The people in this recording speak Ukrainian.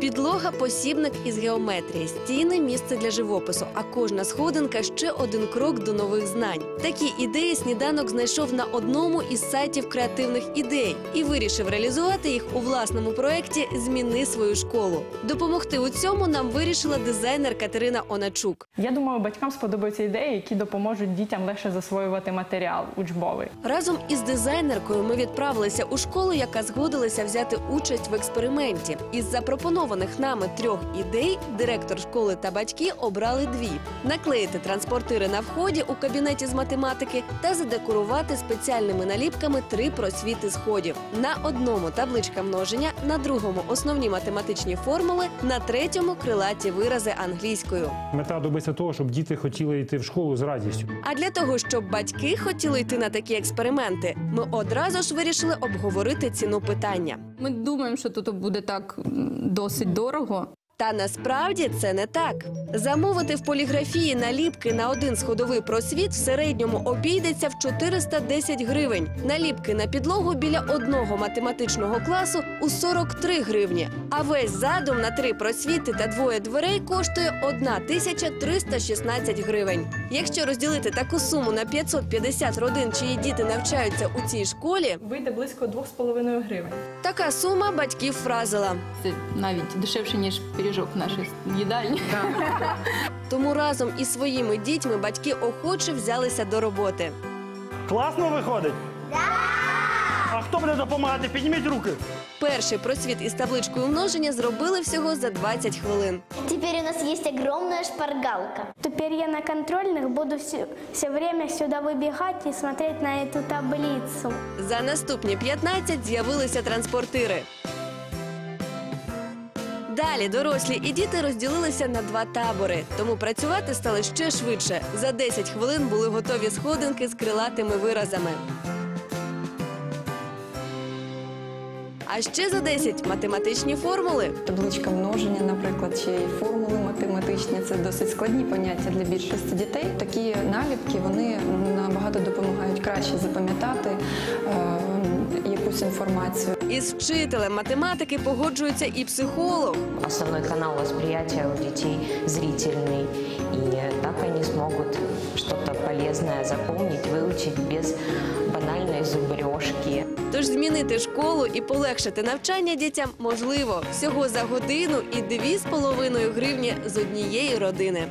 Підлога посібник із геометрії, стіни місце для живопису, а кожна сходинка ще один крок до нових знань. Такі ідеї сніданок знайшов на одному із сайтів креативних ідей і вирішив реалізувати їх у власному проєкті Зміни свою школу. Допомогти у цьому нам вирішила дизайнер Катерина Оначук. Я думаю, батькам сподобаються ідеї, які допоможуть дітям легше засвоювати матеріал учбовий. Разом із дизайнеркою ми відправилися у школу, яка згодилася взяти участь в експерименті. Із запропонованих нами трьох ідей директор школи та батьки обрали дві: наклеїти транспортири на вході у кабінеті з математики та задекорувати спеціальними наліпками три просвіти сходів. На одному табличка множення, на другому основні математичні формули, на третьому крилаті вирази англійською. Мета добитися того, щоб діти хотіли йти в школу з радістю. А для того, щоб батьки хотіли йти на такі експерименти, ми одразу ж вирішили обговорити ціну питання. Ми думаємо, що тут буде так досить дорого. Та насправді це не так. Замовити в поліграфії наліпки на один сходовий просвіт в середньому обійдеться в 410 гривень. Наліпки на підлогу біля одного математичного класу у 43 гривні. А весь задум на три просвіти та двоє дверей коштує 1316 гривень. Якщо розділити таку суму на 550 родин, чиї діти навчаються у цій школі, Вийде близько 2,5 гривень. така сума батьків вразила. Це навіть дешевше, ніж пиріжок в нашій їдальні. Тому разом із своїми дітьми батьки охоче взялися до роботи. Класно виходить? Да! А хто буде допомагати? Підніміть руки. Перший просвіт із табличкою множення зробили всього за 20 хвилин. Теперь у нас есть огромная шпаргалка. Теперь я на контрольных буду все, все время сюда выбегать и смотреть на эту таблицу. За наступні 15 з'явилися транспортири. Далі дорослі і діти розділилися на два табори, тому працювати стали ще швидше. За 10 хвилин були готові сходинки з крилатими виразами. А ще за 10 математичні формули. Табличка множення, наприклад, чи формули математичні це досить складні поняття для більшості дітей. Такі наліпки вони набагато допомагають краще запам'ятати якусь інформацію. Із вчителем математики погоджується і психолог. Основной канал восприятия у детей зрительный, и так они смогут что-то полезное запомнить, выучить без банальной зубрежки. Тож змінити школу і полегшити навчання дітям можливо всього за годину і дві з половиною гривні з однієї родини.